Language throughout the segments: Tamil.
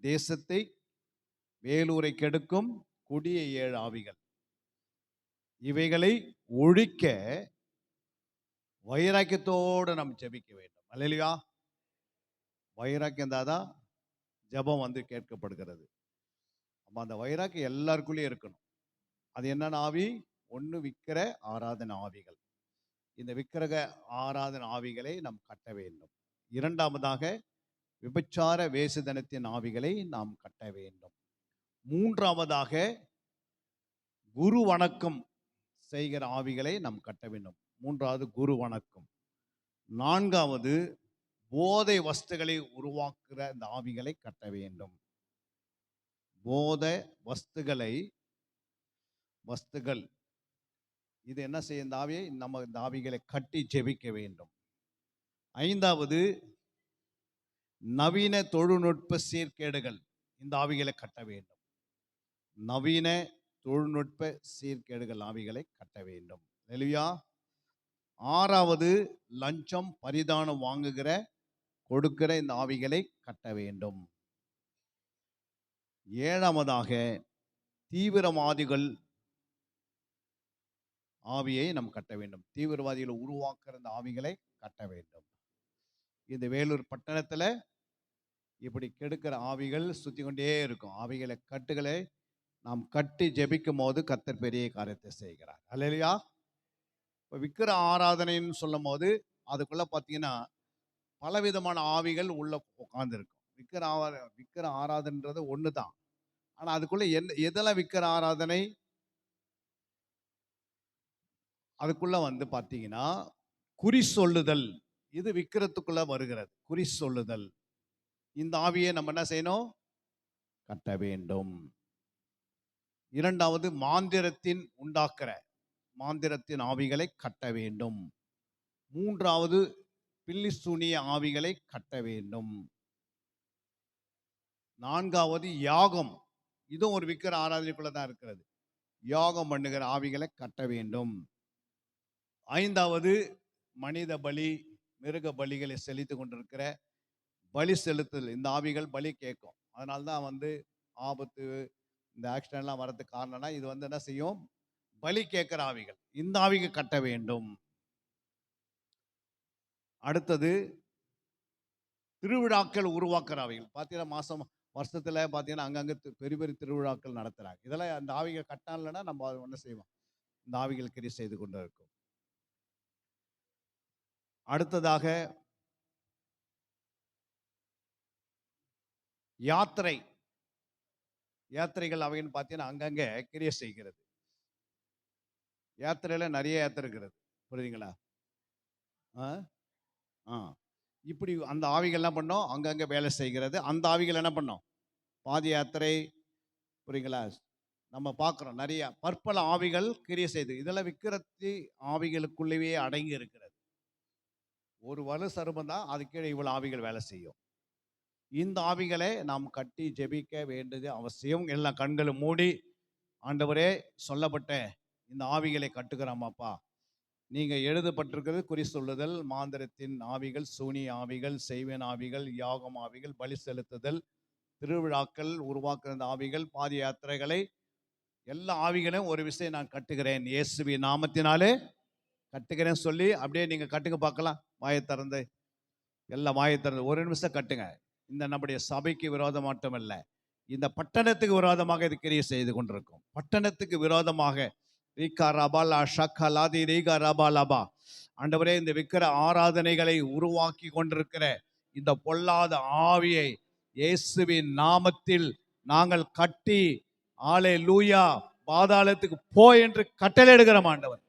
தேசத்தை வேலூரை கெடுக்கும் கொடிய ஏழு ஆவிகள். இவைகளை ஒழிக்க வைராக்கியத்தோடு நாம் ஜெபிக்க வேண்டும். அல்லையா வைராக்கியம் தான் ஜெபம் வந்து கேட்கப்படுகிறது. அப்போ அந்த வைராக்கியம் எல்லாருக்குள்ளேயும் இருக்கணும். அது என்னென்ன ஆவி? ஒன்று விக்கிர ஆராதன ஆவிகள். இந்த விக்கிரக ஆராதன ஆவிகளை நாம் கட்ட வேண்டும். இரண்டாவதாக விபச்சார வேசுதனத்தின் ஆவிகளை நாம் கட்ட வேண்டும். மூன்றாவதாக குரு வணக்கம் செய்கிற ஆவிகளை நாம் கட்ட வேண்டும். மூன்றாவது குரு வணக்கம். நான்காவது போதை வஸ்துகளை உருவாக்குற இந்த ஆவிகளை கட்ட வேண்டும். போதை வஸ்துகளை வஸ்துகள். இது என்ன செய்ய இந்த ஆவியை? நம்ம இந்த ஆவிகளை கட்டி ஜெபிக்க வேண்டும். ஐந்தாவது நவீன தொழில்நுட்ப சீர்கேடுகள் இந்த ஆவிகளை கட்ட வேண்டும். நவீன தொழில்நுட்ப சீர்கேடுகள் ஆவிகளை கட்ட வேண்டும். தெளிவியா ஆறாவது லஞ்சம் பரிதானம் வாங்குகிற கொடுக்கிற இந்த ஆவிகளை கட்ட வேண்டும். ஏழாவதாக தீவிரவாதிகள் ஆவியை நாம் கட்ட வேண்டும். தீவிரவாதிகளை உருவாக்குற இந்த ஆவிகளை கட்ட வேண்டும். இந்த வேலூர் பட்டணத்தில் இப்படி கெடுக்கிற ஆவிகள் சுற்றி கொண்டே இருக்கும். ஆவிகளை கட்டுகளை நாம் கட்டி ஜெபிக்கும் போது கத்தர் பெரிய காரியத்தை செய்கிறார். அல்லையா இப்போ விக்கிர ஆராதனைன்னு சொல்லும் போது அதுக்குள்ளே பார்த்தீங்கன்னா பலவிதமான ஆவிகள் உள்ளே உட்காந்துருக்கும் விக்கிர ஆவா விக்கிர ஆராதனைன்றது ஒன்று தான் ஆனால் அதுக்குள்ளே என் எதெல்லாம் விக்கிர ஆராதனை? அதுக்குள்ளே வந்து பார்த்தீங்கன்னா குறி சொல்லுதல். இது விக்கிரத்துக்குள்ளே வருகிறது. குறி சொல்லுதல். இந்த ஆவியை நம்ம என்ன செய்யணும்? கட்ட வேண்டும். இரண்டாவது மாந்திரத்தின் உண்டாக்குற மாந்திரத்தின் ஆவிகளை கட்ட வேண்டும். மூன்றாவது பில்லிசூனிய ஆவிகளை கட்ட வேண்டும். நான்காவது யாகம். இதுவும் ஒரு விக்கிர ஆராதனைக்குள்ள தான் இருக்கிறது. யாகம் பண்ணுகிற ஆவிகளை கட்ட வேண்டும். ஐந்தாவது மனித பலி மிருக பலிகளை செலுத்தி கொண்டிருக்கிற பலி செலுத்தல் இந்த ஆவிகள் பலி கேட்கும். அதனால தான் வந்து ஆபத்து இந்த ஆக்சிடென்ட்லாம் வரதுக்கு காரணம்னா இது வந்து என்ன செய்யும்? பலி கேட்கிற ஆவிகள். இந்த ஆவிக்கு கட்ட வேண்டும். அடுத்தது திருவிழாக்கள் உருவாக்குற ஆவிகள். பார்த்தீங்கன்னா மாசம் வருஷத்துல பார்த்தீங்கன்னா அங்கங்கே பெரிய பெரிய திருவிழாக்கள் நடத்துகிறாங்க இதெல்லாம் அந்த ஆவிகள் இல்லைன்னா நம்ம அதை ஒன்றும் செய்வோம். இந்த ஆவிகள் கிரி செய்து கொண்டு இருக்கும் அடுத்ததாக யாத்திரை. யாத்திரைகள் அவைன்னு பார்த்தீங்கன்னா அங்கங்கே கிரியை செய்கிறது. யாத்திரையில் நிறைய யாத்திரை இருக்கிறது புரியுதுங்களா? ஆ? ஆ. இப்படி அந்த ஆவிகள் என்ன பண்ணோம்? அங்கங்கே வேலை செய்கிறது. அந்த ஆவிகள் என்ன பண்ணோம்? பாத யாத்திரை. புரியுங்களா நம்ம பார்க்குறோம் நிறைய. பற்பல ஆவிகள் கிரியை செய்து. இதெல்லாம் விக்கிரத்தி ஆவிகளுக்குள்ளேயே அடங்கி இருக்கிறது. ஒரு வலு சருமம் தான் அது கீழே இவ்வளோ ஆவிகள் வேலை செய்யும். இந்த ஆவிகளை நாம் கட்டி ஜெபிக்க வேண்டியது அவசியம். எல்லாம் கண்களும் மூடி ஆண்டவரே சொல்லப்பட்ட இந்த ஆவிகளை கட்டுக்கிறோமாப்பா நீங்கள் எழுதப்பட்டிருக்கிறது குறி சொல்லுதல் மாந்திரத்தின் ஆவிகள் சூனி ஆவிகள் செய்வன் ஆவிகள் யாகம் ஆவிகள் பலி செலுத்துதல் திருவிழாக்கள் உருவாக்குற இந்த ஆவிகள் பாத யாத்திரைகளை எல்லா ஆவிகளையும் ஒரு விஷயம் நான் கட்டுகிறேன். இயேசுவி நாமத்தினாலே கட்டுகிறேன் சொல்லி அப்படியே நீங்கள் கட்டுங்க பார்க்கலாம். வாயை திறந்து. எல்லாம் வாயை திறந்து. ஒரு நிமிஷம் கட்டுங்க. இந்த நம்முடைய சபைக்கு விரோதம் மட்டுமல்ல இந்த பட்டணத்துக்கு விரோதமாக இது கிரியை செய்து கொண்டிருக்கும். பட்டணத்துக்கு விரோதமாக ரீகா ரபாலா ஷக்கா லாதி ரீகா ரபா லபா. ஆண்டவரே இந்த விக்கிர ஆராதனைகளை உருவாக்கி கொண்டிருக்கிற இந்த பொல்லாத ஆவியை இயேசுவின் நாமத்தில் நாங்கள் கட்டி ஆலே லூயா பாதாளத்துக்கு போ என்று கட்டளையிடுகிறோம் ஆண்டவர்.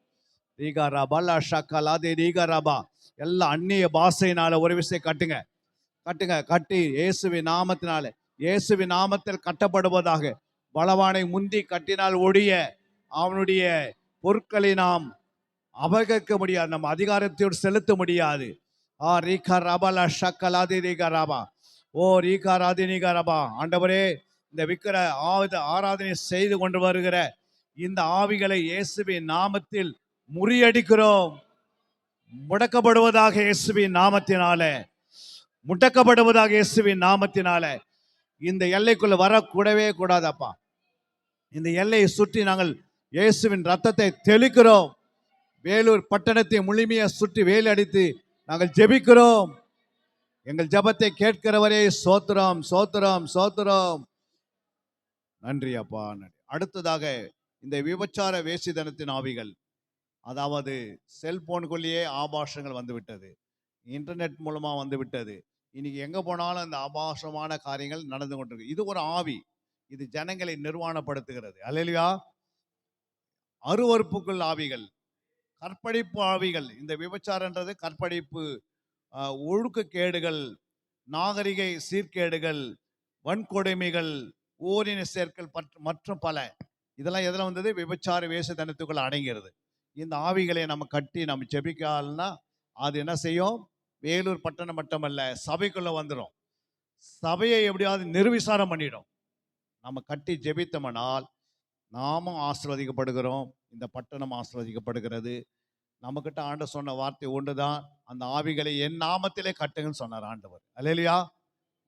ரீகா ரபாலா ஷக்கா லாதி ரீகா ரபா. எல்லாம் அந்நிய பாசையினால ஒரு விஷயம் கட்டுங்க. கட்டுங்க கட்டி இயேசுவி நாமத்தினால இயேசுவி நாமத்தில் கட்டப்படுவதாக. பலவானை முந்தி கட்டினால் ஒழிய அவனுடைய பொருட்களை நாம் அபகரிக்க முடியாது நம்ம அதிகாரத்தோடு செலுத்த முடியாது. ஆ ரீகா ரபாலா ஷக்கலாதி ரீகா ராபா. ஓ ரீகா ராதினிகா ரபா. ஆண்டவரே இந்த விக்கிர ஆவித ஆராதனை செய்து கொண்டு வருகிற இந்த ஆவிகளை இயேசுவின் நாமத்தில் முறியடிக்கிறோம். முடக்கப்படுவதாக இயேசுவின் நாமத்தினாலே. முட்டக்கப்படுவதாக இயேசுவின் நாமத்தினால இந்த எல்லைக்குள்ள வரக்கூடவே கூடாதப்பா. இந்த எல்லையை சுற்றி நாங்கள் இயேசுவின் ரத்தத்தை தெளிக்கிறோம். வேலூர் பட்டணத்தை முழுமையா சுற்றி வேலி அடித்து நாங்கள் ஜெபிக்கிறோம். எங்கள் ஜெபத்தை கேட்கிறவரே சோத்திரம் சோத்திரம் சோத்திரம். நன்றி அப்பா நன்றி. அடுத்ததாக இந்த விபச்சார வேசிதனத்தின் ஆவிகள். அதாவது செல்போனுக்குள்ளேயே ஆபாஷங்கள் வந்துவிட்டது. இன்டர்நெட் மூலமாக வந்துவிட்டது. இன்னைக்கு எங்கே போனாலும் அந்த ஆபாசமான காரியங்கள் நடந்து கொண்டிருக்கு. இது ஒரு ஆவி. இது ஜனங்களை நிர்வாணப்படுத்துகிறது. அல்லையா அருவறுப்புக்குள் ஆவிகள். கற்பழிப்பு ஆவிகள். இந்த விபச்சாரன்றது கற்பழிப்பு ஒழுக்கக்கேடுகள் நாகரிக சீர்கேடுகள் வன்கொடுமைகள் ஓரின சேர்க்கல் மற்றும் பல. இதெல்லாம் எதில் வந்தது? விபச்சார வேஷத்தனத்துக்குள்ள அடங்கிறது. இந்த ஆவிகளை நம்ம கட்டி நம்ம ஜெபிக்கால்னா அது என்ன செய்யும்? வேலூர் பட்டணம் மட்டுமல்ல சபைக்குள்ளே வந்துடும் சபையை எப்படியாவது நிர்விசாரம் பண்ணிடும். நம்ம கட்டி ஜெபித்தோம்னால் நாமும் ஆசிர்வதிக்கப்படுகிறோம். இந்த பட்டணம் ஆசிர்வதிக்கப்படுகிறது. நம்மக்கிட்ட ஆண்ட சொன்ன வார்த்தை ஒன்று தான் அந்த ஆவிகளை என் நாமத்திலே கட்டுங்கன்னு சொன்னார் ஆண்டவர். அல்லையா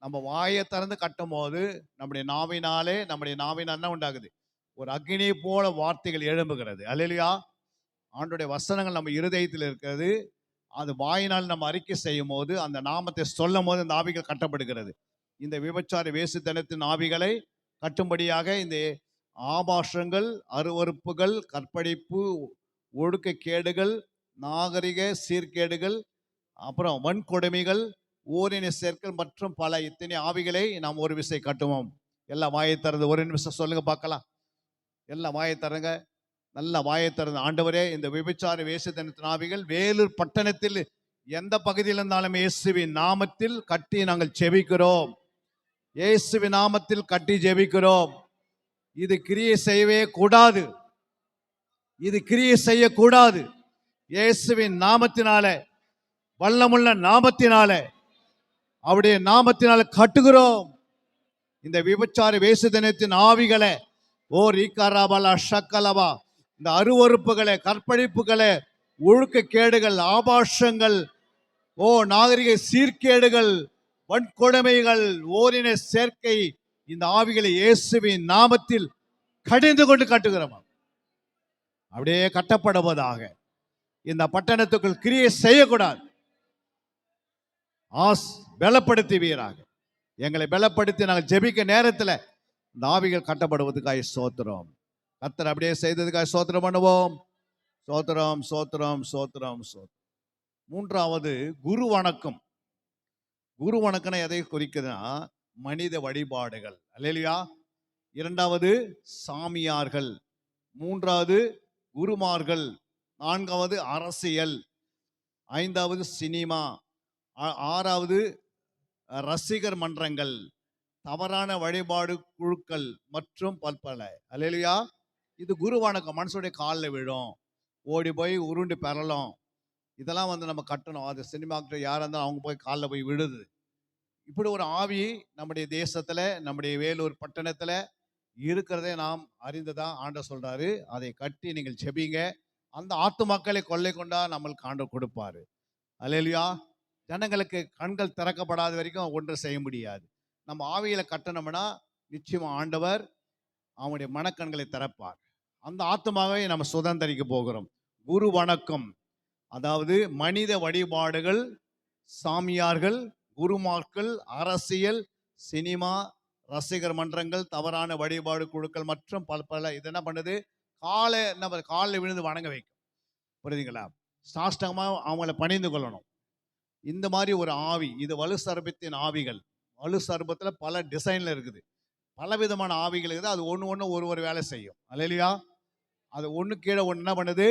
நம்ம வாயை திறந்து கட்டும் போது நம்முடைய நாவினாலே நம்முடைய நாவினால் என்ன உண்டாகுது? ஒரு அக்னி போல வார்த்தைகள் எழும்புகிறது. அல்லையா ஆண்டுடைய வசனங்கள் நம்ம இருதயத்தில் இருக்கிறது. அது வாயினால் நம்ம அறிக்கை செய்யும் போது அந்த நாமத்தை சொல்லும் போது அந்த ஆவிகள் கட்டப்படுகிறது. இந்த விபச்சார வேசுத்தனத்தின் ஆவிகளை கட்டும்படியாக இந்த ஆபாஷங்கள் அருவறுப்புகள் கற்பழிப்பு ஒழுக்கக்கேடுகள் நாகரிக சீர்கேடுகள் அப்புறம் வன்கொடுமைகள் ஓரின சேர்க்கல் மற்றும் பல இத்தனை ஆவிகளை நாம் ஒரு விசை கட்டுவோம். எல்லாம் வாயை தரது ஒரு நிமிஷம் சொல்லுங்க பார்க்கலாம். எல்லாம் வாயை திறங்க. நல்ல வாயை திறந்து ஆண்டவரே இந்த விபச்சார வேசுத்தனத்தின் ஆவிகள் வேலூர் பட்டணத்தில் எந்த பகுதியில் இருந்தாலும் இயேசுவின் நாமத்தில் கட்டி நாங்கள் செபிக்கிறோம் இயேசுவின் நாமத்தில் கட்டி ஜெபிக்கிறோம். இது கிரியை செய்யவே கூடாது. இது கிரியை செய்யக்கூடாது. இயேசுவின் நாமத்தினால வல்லமுள்ள நாமத்தினாலே அவருடைய நாமத்தினால கட்டுகிறோம். இந்த விபச்சார வேசுதனத்தின் ஆவிகளை ஓ ரீகாராபலா ஷக்கலவா இந்த அருவறுப்புகளை கற்பழிப்புகளை ஒழுக்கக்கேடுகள் ஆபாஷங்கள் ஓ நாகரிக சீர்கேடுகள் வன்கொடுமைகள் ஓரின சேர்க்கை இந்த ஆவிகளை இயேசுவின் நாமத்தில் கடிந்து கொண்டு கட்டுகிறோம்? அப்படியே கட்டப்படுவதாக. இந்த பட்டணத்துக்குள் கிரியை செய்யக்கூடாது. ஆஸ் பலப்படுத்துவீராக. எங்களை பலப்படுத்தி நாங்கள் ஜெபிக்க நேரத்தில் இந்த ஆவிகள் கட்டப்படுவதுக்காக சோத்திரம் கத்தர் அப்படியே செய்ததுக்காக சோத்திரம் பண்ணுவோம். சோத்திரம் சோத்திரம் சோத்திரம் சோத்திரம் மூன்றாவது குரு வணக்கம். குரு வணக்கம்னா எதை குறிக்குதுன்னா மனித வழிபாடுகள். அல்லையா இரண்டாவது சாமியார்கள். மூன்றாவது குருமார்கள். நான்காவது அரசியல். ஐந்தாவது சினிமா. ஆ- ஆறாவது ரசிகர் மன்றங்கள். தவறான வழிபாடு குழுக்கள் மற்றும் பற்பல அல்லையா இது குரு வணக்கம் மனுஷனுடைய காலில் விழும். ஓடி போய் உருண்டு பெறலாம். இதெல்லாம் வந்து நம்ம கட்டணும். அது சினிமாக்கிட்ட யாராக இருந்தாலும் அவங்க போய் காலில் போய் விழுது. இப்படி ஒரு ஆவி நம்முடைய தேசத்தில் நம்முடைய வேலூர் பட்டணத்தில் இருக்கிறதே நாம் அறிந்துதான் ஆண்ட சொல்கிறாரு அதை கட்டி நீங்கள் செபிங்க அந்த ஆத்து மக்களை கொள்ளை கொண்டா நம்மளுக்கு ஆண்டு கொடுப்பாரு. அல்லையா ஜனங்களுக்கு கண்கள் திறக்கப்படாத வரைக்கும் ஒன்றும் செய்ய முடியாது. நம்ம ஆவியில் கட்டணம்னா நிச்சயம் ஆண்டவர் அவனுடைய மனக்கண்களை திறப்பார். அந்த ஆத்மாவை நம்ம சுதந்திரிக்க போகிறோம். குரு வணக்கம். அதாவது மனித வழிபாடுகள் சாமியார்கள் குருமார்கள் அரசியல் சினிமா ரசிகர் மன்றங்கள் தவறான வழிபாடு குழுக்கள் மற்றும் பல பல. இது என்ன பண்ணுது? காலை நம்ம காலில் விழுந்து வணங்க வைக்கும். புரியுதுங்களா? சாஷ்டகமாக அவங்கள பணிந்து கொள்ளணும். இந்த மாதிரி ஒரு ஆவி இது வலு சர்பத்தின் ஆவிகள். வலு சர்பத்தில் பல டிசைனில் இருக்குது. பல விதமான ஆவிகள் இருக்குது. அது ஒன்று ஒன்று ஒரு ஒரு வேலை செய்யும். அல்லையா? அது ஒன்று கீழே ஒன்று என்ன பண்ணுது?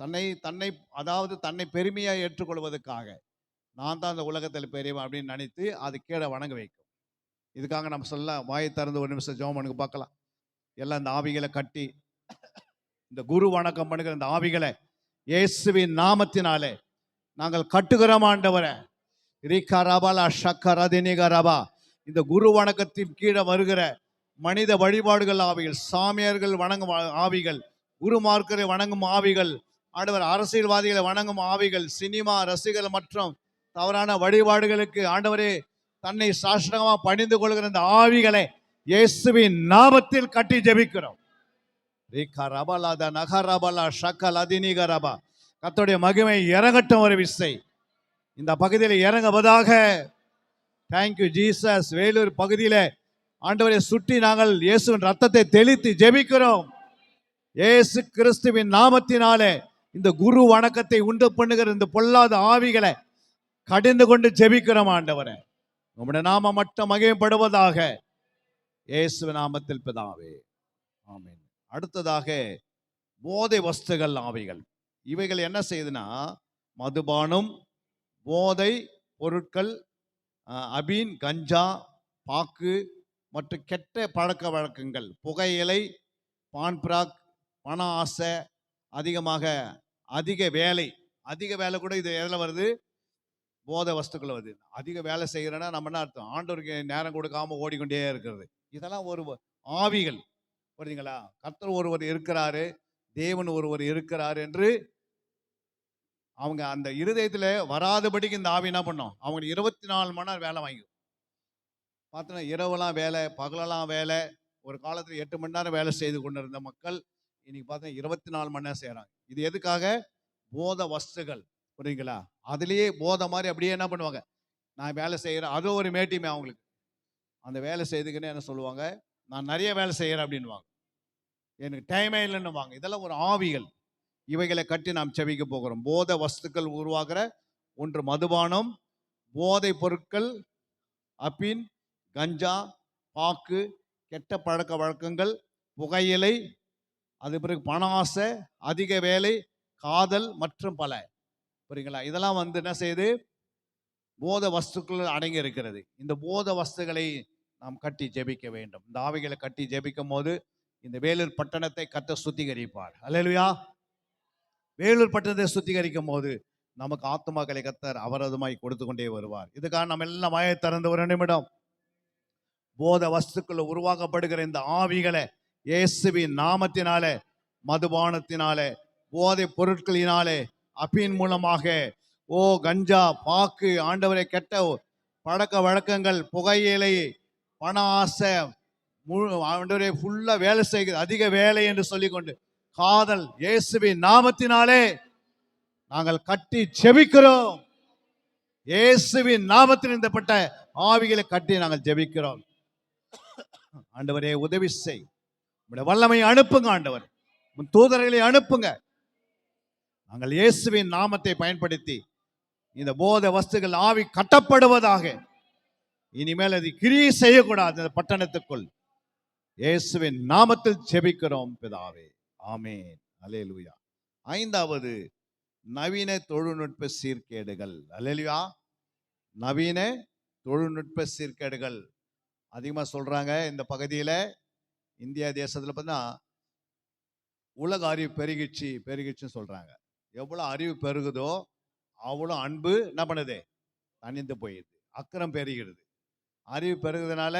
தன்னை தன்னை அதாவது தன்னை பெருமையாக ஏற்றுக்கொள்வதற்காக. நான் தான் அந்த உலகத்தில் பெரியவன் அப்படின்னு நினைத்து அது கீழே வணங்க வைக்கும். இதுக்காக நம்ம சொல்ல வாயை திறந்து ஒரு நிமிஷம் ஜோம் பண்ணுங்க பார்க்கலாம். எல்லாம் இந்த ஆவிகளை கட்டி இந்த குரு வணக்கம் பண்ணுகிற இந்த ஆவிகளை இயேசுவின் நாமத்தினாலே நாங்கள் கட்டுகிறோம் ஆண்டவரை. ரீகரபலா ஷக்கரதினிகரபா இந்த குரு வணக்கத்தின் கீழே வருகிற மனித வழிபாடுகள் ஆவிகள் சாமியார்கள் வணங்கும் ஆவிகள் குருமார்க்கரை வணங்கும் ஆவிகள் ஆண்டவர் அரசியல்வாதிகளை வணங்கும் ஆவிகள் சினிமா ரசிகர்கள் மற்றும் தவறான வழிபாடுகளுக்கு ஆண்டவரே தன்னை சாஷ்டகமாக பணிந்து கொள்கிற இந்த ஆவிகளை இயேசுவின் நாமத்தில் கட்டி ஜெபிக்கிறோம். ரீகா ரபலாத நகரபலா ஷக்கல் அதினிகரபா கர்த்தருடைய மகிமை இறங்கட்டும் ஒரு விசை. இந்த பகுதியில் இறங்குவதாக தேங்க்யூ ஜீசஸ் வேலூர் பகுதியில் ஆண்டவரை சுற்றி நாங்கள் இயேசுவின் ரத்தத்தை தெளித்து ஜெபிக்கிறோம். இயேசு கிறிஸ்துவின் நாமத்தினாலே இந்த குரு வணக்கத்தை உண்டு பண்ணுகிற இந்த பொல்லாத ஆவிகளை கடிந்து கொண்டு ஜெபிக்கிறோம் ஆண்டவரை. உங்களுடைய நாம மட்டும் மகிமைப்படுவதாக இயேசு நாமத்தில் பிதாவே. ஆமீன். அடுத்ததாக போதை வஸ்துகள் ஆவிகள். இவைகள் என்ன செய்யுதுன்னா மதுபானம் போதை பொருட்கள் அபீன் கஞ்சா பாக்கு மற்றும் கெட்ட பழக்க வழக்கங்கள். புகையிலை பான்பிராக் பண ஆசை அதிகமாக அதிக வேலை. அதிக வேலை கூட இது எதில் வருது? போதை வஸ்துக்கள் வருது. அதிக வேலை செய்கிறேன்னா நம்ம என்ன அர்த்தம்? ஆண்டவருக்கு நேரம் கொடுக்காம ஓடிக்கொண்டே இருக்கிறது. இதெல்லாம் ஒரு ஆவிகள். புரியுதுங்களா? கர்த்தர் ஒருவர் இருக்கிறாரு. தேவன் ஒருவர் இருக்கிறார் என்று அவங்க அந்த இருதயத்தில் வராதபடிக்கு இந்த ஆவி என்ன பண்ணோம்? அவங்க இருபத்தி நாலு மணி நேரம் வேலை வாங்கி பார்த்தோன்னா இரவுலாம் வேலை பகலெல்லாம் வேலை. ஒரு காலத்தில் எட்டு மணி நேரம் வேலை செய்து கொண்டிருந்த மக்கள் இன்னைக்கு பார்த்தா இருபத்தி நாலு மணி நேரம் செய்கிறாங்க இது எதுக்காக? போத வஸ்துகள். புரியுங்களா அதுலேயே போதை மாதிரி அப்படியே என்ன பண்ணுவாங்க? நான் வேலை செய்கிறேன் அது ஒரு மேட்டிமே அவங்களுக்கு. அந்த வேலை செய்துக்குன்னு என்ன சொல்லுவாங்க? நான் நிறைய வேலை செய்கிறேன் அப்படின்வாங்க எனக்கு டைமே இல்லைன்னுவாங்க. இதெல்லாம் ஒரு ஆவிகள். இவைகளை கட்டி நாம் செவிக்க போகிறோம். போத வஸ்துக்கள் உருவாகிற ஒன்று மதுபானம் போதை பொருட்கள் அப்பின் கஞ்சா பாக்கு கெட்ட பழக்க வழக்கங்கள் புகையிலை அது பிறகு பண ஆசை அதிக வேலை காதல் மற்றும் பல. புரியுங்களா? இதெல்லாம் வந்து என்ன செய்யுது? போத வஸ்துக்கள் அடங்கி இருக்கிறது. இந்த போத வஸ்துகளை நாம் கட்டி ஜெபிக்க வேண்டும். இந்த ஆவிகளை கட்டி ஜெபிக்கும் போது இந்த வேலூர் பட்டணத்தை கத்த சுத்திகரிப்பார். அல்லா வேலூர் பட்டணத்தை சுத்திகரிக்கும் போது நமக்கு ஆத்மாக்களை கத்தர் அவரதுமாய் கொடுத்து கொண்டே வருவார். இதுக்காக நம்ம எல்லாம் வாயை திறந்து ஒரு நிமிடம். போத வஸ்துக்கள் உருவாக்கப்படுகிற இந்த ஆவிகளை இயேசுவின் நாமத்தினாலே மதுபானத்தினாலே போதை பொருட்களினாலே அப்பின் மூலமாக ஓ கஞ்சா பாக்கு ஆண்டவரை கெட்ட பழக்க வழக்கங்கள் புகையிலை பண ஆசை முழு ஆண்டவரை ஃபுல்லாக வேலை செய்கிறது அதிக வேலை என்று சொல்லிக்கொண்டு காதல் இயேசுவின் நாமத்தினாலே நாங்கள் கட்டி ஜெபிக்கிறோம். இயேசுவின் நாமத்தில் இந்தப்பட்ட ஆவிகளை கட்டி நாங்கள் ஜெபிக்கிறோம். ஆண்டவரே உதவி செய். உம்முடைய வல்லமை அனுப்புங்க ஆண்டவர். உன் தூதர்களை அனுப்புங்க. நாங்கள் இயேசுவின் நாமத்தை பயன்படுத்தி இந்த போத வஸ்துகள் ஆவி கட்டப்படுவதாக. இனிமேல் அது கிரியை செய்யக்கூடாது இந்த பட்டணத்துக்குள். இயேசுவின் நாமத்தில் செபிக்கிறோம் பிதாவே. ஆமேன். அலேலுயா ஐந்தாவது நவீன தொழில்நுட்ப சீர்கேடுகள். அலேலுயா நவீன தொழில்நுட்ப சீர்கேடுகள். அதிகமாக சொல்கிறாங்க இந்த பகுதியில் இந்தியா தேசத்தில் பார்த்தா உலக அறிவு பெருகிச்சு பெருகிச்சுன்னு சொல்கிறாங்க எவ்வளோ அறிவு பெருகுதோ அவ்வளோ அன்பு என்ன பண்ணுது? தனிந்து போயிடுது. அக்கறம் பெருகிறது அறிவு பெருகிறதுனால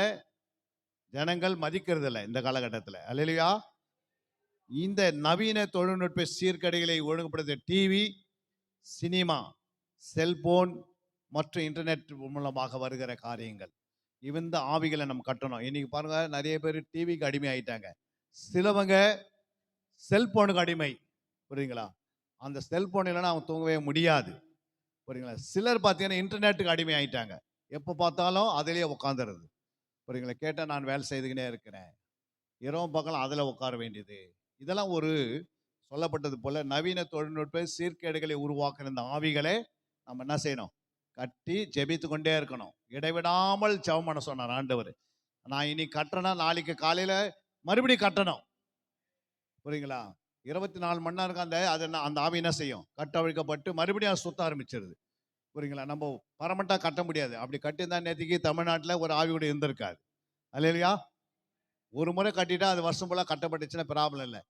ஜனங்கள் மதிக்கிறது இல்லை இந்த காலகட்டத்தில். அல்லையா இந்த நவீன தொழில்நுட்ப சீர்கடைகளை ஒழுங்குபடுத்த டிவி சினிமா செல்போன் மற்றும் இன்டர்நெட் மூலமாக வருகிற காரியங்கள். இந்த ஆவிகளை நம்ம கட்டணும். இன்னைக்கு பாருங்க நிறைய பேர் டிவிக்கு அடிமை ஆயிட்டாங்க சிலவங்க செல்போனுக்கு அடிமை. புரியுங்களா அந்த செல்போன் இல்லைன்னா அவங்க தூங்கவே முடியாது. புரியுங்களா சிலர் பார்த்தீங்கன்னா இன்டர்நெட்டுக்கு அடிமை ஆயிட்டாங்க எப்போ பார்த்தாலும் அதிலேயே உட்காந்துருது புரியுங்களா கேட்டால் நான் வேலை செய்துக்கினே இருக்கிறேன். இரவும் பக்கம் அதில் உட்கார வேண்டியது. இதெல்லாம் ஒரு சொல்லப்பட்டது போல் நவீன தொழில்நுட்ப சீர்கேடுகளை உருவாக்குற இந்த ஆவிகளை நம்ம என்ன செய்யணும்? கட்டி ஜெபித்து கொண்டே இருக்கணும். இடைவிடாமல் ஜெபம் பண்ண சொன்னார் ஆண்டவர். நான் இனி கட்டுறேன்னா நாளைக்கு காலையில் மறுபடியும் கட்டணும். புரியுங்களா? இருபத்தி நாலு மணி நேரம் அந்த அது அந்த ஆவி என்ன செய்யும்? கட்டவிழ்க்கப்பட்டு மறுபடியும் அது சுத்த ஆரம்பிச்சிருது. புரியுங்களா? நம்ம பரமட்டாக கட்ட முடியாது. அப்படி கட்டியிருந்தா நேற்றுக்கு தமிழ்நாட்டில் ஒரு ஆவி கூட இருந்திருக்காது. இல்லையா ஒரு முறை கட்டிட்டா அது வருஷம் போல கட்டப்பட்டுச்சுன்னா ப்ராப்ளம் இல்லை.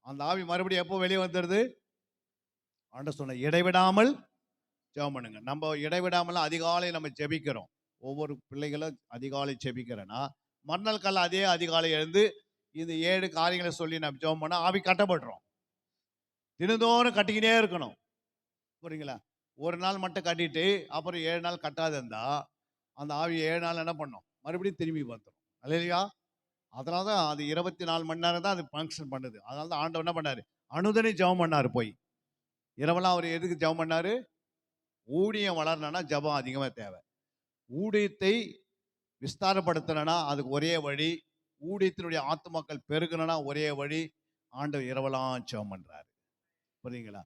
அந்த ஆவி மறுபடியும் எப்போ வெளியே வந்துடுது ஆண்ட சொன்ன இடைவிடாமல் ஜெபம் பண்ணுங்க. நம்ம இடைவிடாமல் அதிகாலை நம்ம ஜெபிக்கிறோம். ஒவ்வொரு பிள்ளைகளும் அதிகாலை ஜெபிக்கிறேன்னா மறுநாள் கால அதே அதிகாலை எழுந்து இந்த ஏழு காரியங்களை சொல்லி நம்ம ஜெபம் பண்ணால் ஆவி கட்டப்படுறோம் தினந்தோறும் கட்டிக்கினே இருக்கணும். புரியுங்களா? ஒரு நாள் மட்டும் கட்டிட்டு அப்புறம் ஏழு நாள் கட்டாது இருந்தால் அந்த ஆவி ஏழு நாள் என்ன பண்ணோம்? மறுபடியும் திரும்பி வந்துடும் இல்லையா அதனால தான் அது இருபத்தி நாலு மணி நேரம் தான் அது ஃபங்க்ஷன் பண்ணுது. அதனால தான் ஆண்டவர் என்ன பண்ணார்? அனுதனி ஜெபம் பண்ணார் போய். இரவெல்லாம் அவர் எதுக்கு ஜெபம் பண்ணார்? ஊழியம் வளரணும்னா ஜெபம் அதிகமாக தேவை. ஊழியத்தை விஸ்தாரப்படுத்தணும்னா அதுக்கு ஒரே வழி ஊழியத்தினுடைய ஆத்மாக்கள் பெருகணும்னா ஒரே வழி ஆண்டவர் இரவலாம் ஜெபம் பண்ணுறாரு புரியுங்களா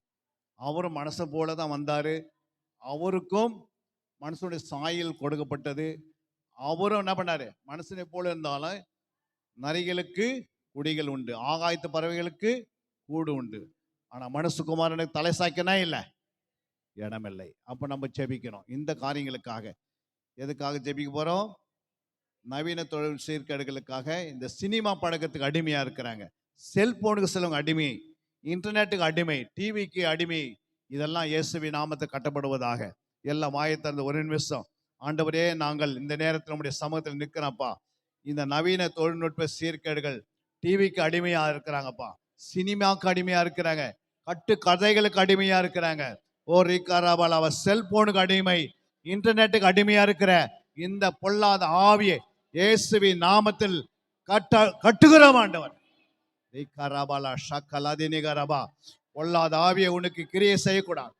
அவரும் மனசை போல தான் வந்தார். அவருக்கும் மனசனுடைய சாயல் கொடுக்கப்பட்டது. அவரும் என்ன பண்ணாரு? மனசனை போல இருந்தாலும் நரிகளுக்கு குடிகள் உண்டு. ஆகாயத்து பறவைகளுக்கு கூடு உண்டு. ஆனால் மனுஷகுமாரனுக்கு தலை சாய்க்கனா இல்லை. இடமில்லை. அப்போ நம்ம ஜெபிக்கணும். இந்த காரியங்களுக்காக. எதுக்காக ஜெபிக்க போகிறோம் நவீன தொழில் சீர்கேடுகளுக்காக இந்த சினிமா பழக்கத்துக்கு அடிமையாக இருக்கிறாங்க. செல்போனுக்கு சிலவங்க அடிமை. இன்டர்நெட்டுக்கு அடிமை. டிவிக்கு அடிமை. இதெல்லாம் இயேசுவி நாமத்தை கட்டப்படுவதாக. எல்லாம் வாயை திறந்த ஒரு நிமிஷம். ஆண்டவரே நாங்கள் இந்த நேரத்தில் நம்முடைய சமூகத்தில் நிற்கிறோம்ப்பா. இந்த நவீன தொழில்நுட்ப சீர்கேடுகள் டிவிக்கு அடிமையாக இருக்கிறாங்கப்பா. சினிமாவுக்கு அடிமையாக இருக்கிறாங்க. கட்டு கதைகளுக்கு அடிமையாக இருக்கிறாங்க. ஓ ரீகாராபால் அவ செல்போனுக்கு அடிமை இன்டர்நெட்டுக்கு அடிமையா இருக்கிற இந்த பொல்லாத ஆவியை இயேசுவி நாமத்தில் கட்ட கட்டுகிறோம் ஆண்டவர். ரீகாராபாலா ஷக்கல் நிகரபா பொல்லாத ஆவியை உனக்கு கிரியை செய்யக்கூடாது.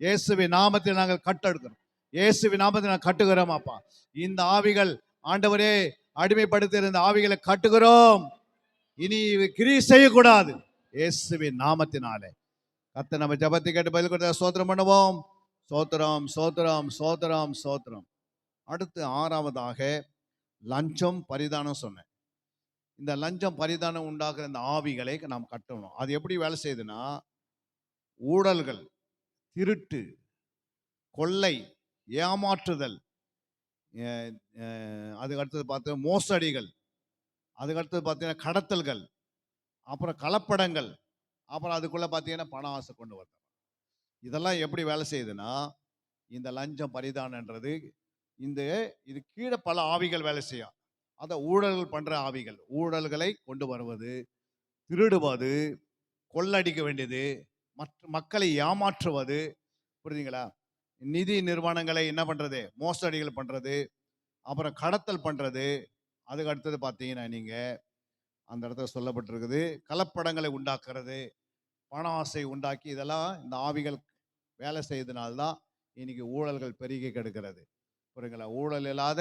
இயேசுவி நாமத்தில் நாங்கள் கட்டெடுக்கிறோம். இயேசுவி நாமத்தில் நாங்கள் கட்டுகிறோம் அப்பா. இந்த ஆவிகள் ஆண்டவரே அடிமைப்படுத்தியிருந்த ஆவிகளை கட்டுகிறோம். இனி கிரி செய்யக்கூடாது. இயேசுவின் நாமத்தினாலே. கத்த நம்ம ஜபத்தை கேட்டு பதில் கொடுத்த சோத்திரம் பண்ணுவோம். சோத்திரம் சோத்திரம் சோத்திரம் சோத்திரம் அடுத்து ஆறாவதாக லஞ்சம் பரிதானம் சொன்னேன். இந்த லஞ்சம் பரிதானம் உண்டாக்குற இந்த ஆவிகளை நாம் கட்டணும். அது எப்படி வேலை செய்யுதுன்னா ஊழல்கள் திருட்டு கொள்ளை ஏமாற்றுதல் அதுக்கு அடுத்தது பார்த்து மோசடிகள் அதுக்கு அடுத்தது பார்த்தீங்கன்னா கடத்தல்கள் அப்புறம் கலப்படங்கள் அப்புறம் அதுக்குள்ளே பார்த்தீங்கன்னா பண ஆசை கொண்டு வரணும் இதெல்லாம் எப்படி வேலை செய்யுதுன்னா இந்த லஞ்சம் பரிதானன்றது இந்த இது கீழே பல ஆவிகள் வேலை செய்யும். அதை ஊழல்கள் பண்ணுற ஆவிகள். ஊழல்களை கொண்டு வருவது திருடுவது கொள்ளடிக்க வேண்டியது மற்ற மக்களை ஏமாற்றுவது புரியுதுங்களா? நிதி நிறுவனங்களை என்ன பண்ணுறது மோசடிகள் பண்ணுறது அப்புறம் கடத்தல் பண்ணுறது அதுக்கு அடுத்தது பார்த்தீங்கன்னா நீங்கள் அந்த இடத்துல சொல்லப்பட்டிருக்குது கலப்படங்களை உண்டாக்குறது பண ஆசை உண்டாக்கி இதெல்லாம் இந்த ஆவிகள் வேலை செய்தனால்தான் இன்னைக்கு ஊழல்கள் பெருகி கெடுக்கிறது. புரியுங்களா ஊழல் இல்லாத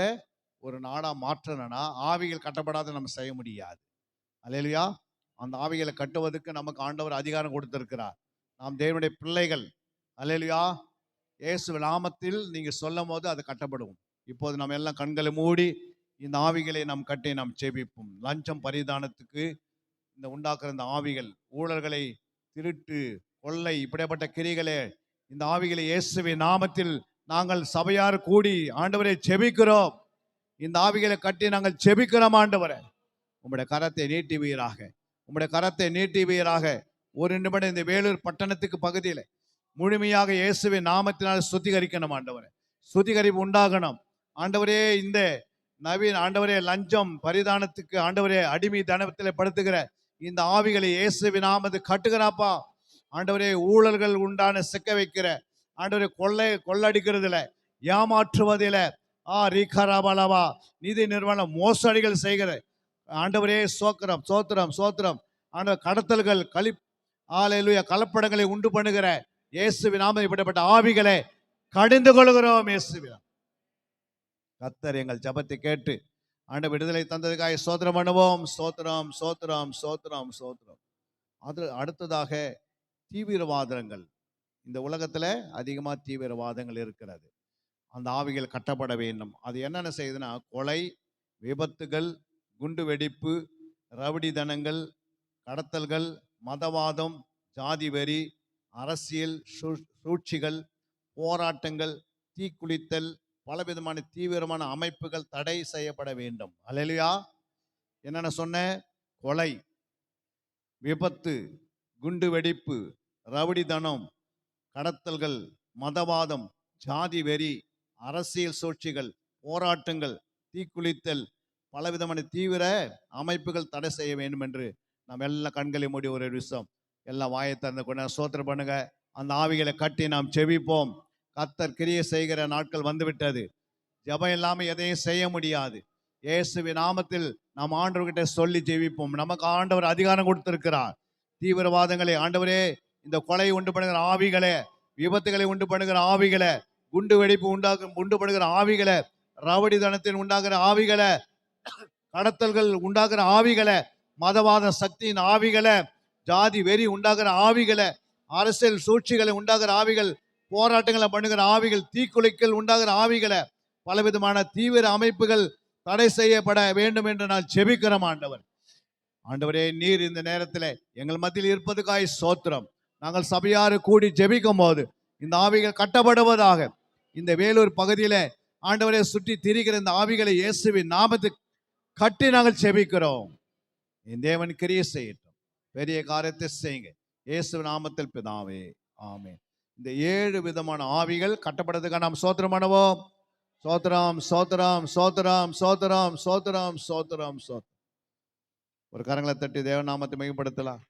ஒரு நாடாக மாற்றணும்னா ஆவிகள் கட்டப்படாத நம்ம செய்ய முடியாது. அல்லையா அந்த ஆவிகளை கட்டுவதற்கு நமக்கு ஆண்டவர் அதிகாரம் கொடுத்திருக்கிறார். நாம் தேவனுடைய பிள்ளைகள். அல்லையா இயேசு நாமத்தில் நீங்கள் சொல்லும் போது அது கட்டப்படும். இப்போது நம்ம எல்லாம் கண்களை மூடி இந்த ஆவிகளை நாம் கட்டி நாம் சேமிப்போம் லஞ்சம் பரிதானத்துக்கு இந்த உண்டாக்குற இந்த ஆவிகள் ஊழல்களை திருட்டு கொள்ளை இப்படிப்பட்ட கிரிகளே இந்த ஆவிகளை இயேசுவை நாமத்தில் நாங்கள் சபையார் கூடி ஆண்டவரை செபிக்கிறோம். இந்த ஆவிகளை கட்டி நாங்கள் செபிக்கிறோம் ஆண்டவரை. உங்களுடைய கரத்தை நீட்டி வீராக உங்களுடைய கரத்தை நீட்டி வீராக ஒரு நிமிடம் இந்த வேலூர் பட்டணத்துக்கு பகுதியில் முழுமையாக இயேசுவின் நாமத்தினால் சுத்திகரிக்கணும் ஆண்டவரை. சுத்திகரிப்பு உண்டாகணும். ஆண்டவரே இந்த நவீன ஆண்டவரே லஞ்சம் பரிதானத்துக்கு ஆண்டவரே அடிமை தனத்தில் படுத்துகிற இந்த ஆவிகளை இயேசுவின் நாமத்து கட்டுகிறாப்பா. ஆண்டவரே ஊழல்கள் உண்டான சிக்க வைக்கிற. ஆண்டவரே கொள்ளை கொள்ளடிக்கிறதுல ஏமாற்றுவதில. ஆ ரீகாராபாலாவா நிதி நிறுவனம் மோசடிகள் செய்கிற. ஆண்டவரே சோக்கிரம் சோத்திரம் சோத்திரம். ஆண்டவர் கடத்தல்கள் களி ஆலையிலுய கலப்படங்களை உண்டு பண்ணுகிற இயேசுவின் நாமம் இப்படிப்பட்ட ஆவிகளை கடிந்து கொள்கிறோம் இயேசுவினா கத்தர் எங்கள் ஜபத்தை கேட்டு ஆண்டு விடுதலை தந்ததுக்காக சோத்திரம் பண்ணுவோம். சோத்திரம் சோத்திரம் சோத்திரம் சோத்திரம் அது அடுத்ததாக தீவிரவாதங்கள். இந்த உலகத்தில் அதிகமாக தீவிரவாதங்கள் இருக்கிறது. அந்த ஆவிகள் கட்டப்பட வேண்டும். அது என்னென்ன செய்யுதுன்னா கொலை விபத்துகள் குண்டு வெடிப்பு ரவுடிதனங்கள் கடத்தல்கள் மதவாதம் ஜாதி வெறி அரசியல் சூழ்ச்சிகள் போராட்டங்கள் தீக்குளித்தல் பலவிதமான தீவிரமான அமைப்புகள் தடை செய்யப்பட வேண்டும். அல்லையா என்னென்ன சொன்னேன்? கொலை விபத்து குண்டு வெடிப்பு ரவுடிதனம் கடத்தல்கள் மதவாதம் ஜாதி வெறி அரசியல் சூழ்ச்சிகள் போராட்டங்கள் தீக்குளித்தல் பலவிதமான தீவிர அமைப்புகள் தடை செய்ய வேண்டும் என்று நாம் எல்லாம் கண்களை மூடி ஒரு விஷயம் எல்லாம் வாயை திறந்து கொண்டு சோத்திர பண்ணுங்க. அந்த ஆவிகளை கட்டி நாம் செவிப்போம் கத்தர் கிரியை செய்கிற நாட்கள் வந்துவிட்டது. ஜெபம் இல்லாமல் எதையும் செய்ய முடியாது. இயேசுவி நாமத்தில் நாம் ஆண்டவர்கிட்ட சொல்லி ஜெயிப்போம் நமக்கு ஆண்டவர் அதிகாரம் கொடுத்திருக்கிறார். தீவிரவாதங்களை ஆண்டவரே இந்த கொலை உண்டு பண்ணுகிற ஆவிகளை விபத்துகளை உண்டு பண்ணுகிற ஆவிகளை குண்டு வெடிப்பு உண்டாக்கும் உண்டு பண்ணுகிற ஆவிகளை ரவடிதனத்தில் உண்டாகிற ஆவிகளை கடத்தல்கள் உண்டாகிற ஆவிகளை மதவாத சக்தியின் ஆவிகளை ஜாதி வெறி உண்டாகிற ஆவிகளை அரசியல் சூழ்ச்சிகளை உண்டாகிற ஆவிகள் போராட்டங்களை பண்ணுகிற ஆவிகள் தீக்குலைக்கல் உண்டாகிற ஆவிகளை பலவிதமான தீவிர அமைப்புகள் தடை செய்யப்பட வேண்டும் என்று நான் செபிக்கிறோம் ஆண்டவர். ஆண்டவரே நீர் இந்த நேரத்தில் எங்கள் மத்தியில் இருப்பதுக்காய் சோத்திரம் நாங்கள் சபையாறு கூடி ஜெபிக்கும் போது இந்த ஆவிகள் கட்டப்படுவதாக இந்த வேலூர் பகுதியில் ஆண்டவரை சுற்றி திரிகிற இந்த ஆவிகளை இயேசுவின் நாமத்து கட்டி நாங்கள் செபிக்கிறோம். என் தேவன் கிரியை செய்யட்டும். பெரிய காரியத்தை செய்யுங்க. இயேசு நாமத்தில் பிதாவே. ஆமே இந்த ஏழு விதமான ஆவிகள் கட்டப்படுறதுக்காக நாம் சோத்திரம் பண்ணுவோம். சோத்திரம் சோத்திரம் சோத்திரம் சோத்திரம் சோத்திரம் சோத்திரம் சோத்திரம் ஒரு கரங்களை தட்டி தேவநாமத்தை மிகப்படுத்தலாம்